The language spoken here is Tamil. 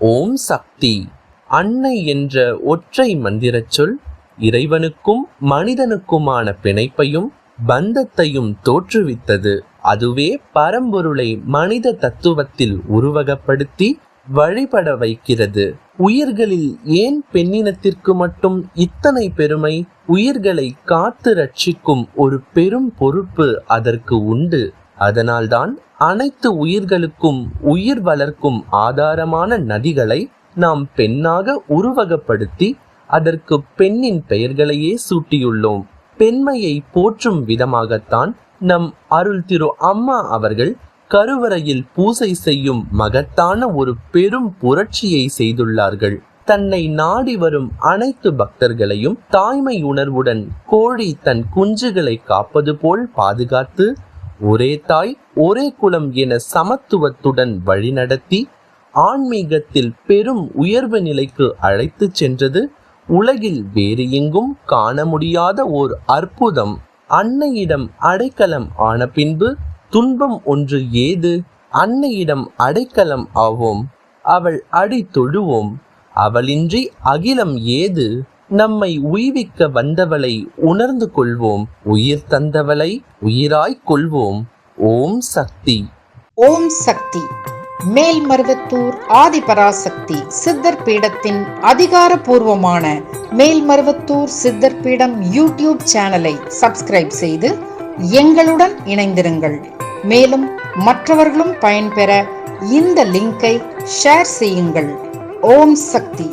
ஓம் சக்தி. அன்னை என்ற ஒற்றை மந்திரச் சொல் இறைவனுக்கும் மனிதனுக்குமான பிணைப்பையும் பந்தத்தையும் தோற்றுவித்தது. அதுவே பரம்பொருளை மனித தத்துவத்தில் உருவகப்படுத்தி வழிபட வைக்கிறது. உயிர்களில் ஏன் பெண்ணினத்திற்கு மட்டும் இத்தனை பெருமை? உயிர்களை காத்து ரட்சிக்கும் ஒரு பெரும் பொறுப்பு அதற்கு உண்டு. அதனால்தான் அனைத்து உயிர்களுக்கும் உயிர் வளர்க்கும் ஆதாரமான நதிகளை நாம் பெண்ணாக உருவகப்படுத்தி அதற்கு பெண்ணின் பெயர்களையே சூட்டியுள்ளோம். பெண்மையை போற்றும் விதமாகத்தான் நம் அருள் திரு அம்மா அவர்கள் கருவறையில் பூசை செய்யும் மகத்தான ஒரு பெரும் புரட்சியை செய்துள்ளார்கள். தன்னை நாடி வரும் அனைத்து பக்தர்களையும் தாய்மை உணர்வுடன் கோழி தன் குஞ்சுகளை காப்பது போல் பாதுகாத்து ஒரே தாய் ஒரே குலம் என சமத்துவத்துடன் வழிநடத்தி ஆன்மீகத்தில் பெரும் உயர்வு நிலைக்கு அழைத்து சென்றது. உலகில் வேறு எங்கும் காண முடியாத ஓர் அற்புதம். அன்னையிடம் அடைக்கலம் ஆன பின்பு துன்பம் ஒன்று ஏது? அன்னையிடம் அடைக்கலம் ஆவோம். அவள் அடி தொழுவோம் அவளின்றி அகிலம் ஏது? நம்மை உய்விக்க வந்தவளை உணர்ந்து கொள்வோம். உயிர் தந்தவளை உயிராய் கொள்வோம். ஓம் சக்தி. ஓம் சக்தி. மேல்மருவத்தூர் ஆதிபராசக்தி சித்தர் பீடத்தின் அதிகாரபூர்வமான மேல்மருவத்தூர் சித்தர் பீடம் யூடியூப் சேனலை சப்ஸ்கிரைப் செய்து எங்களுடன் இணைந்திருங்கள். மேலும் மற்றவர்களும் பயன்பெற இந்த லிங்கை ஷேர் செய்யுங்கள். ஓம் சக்தி.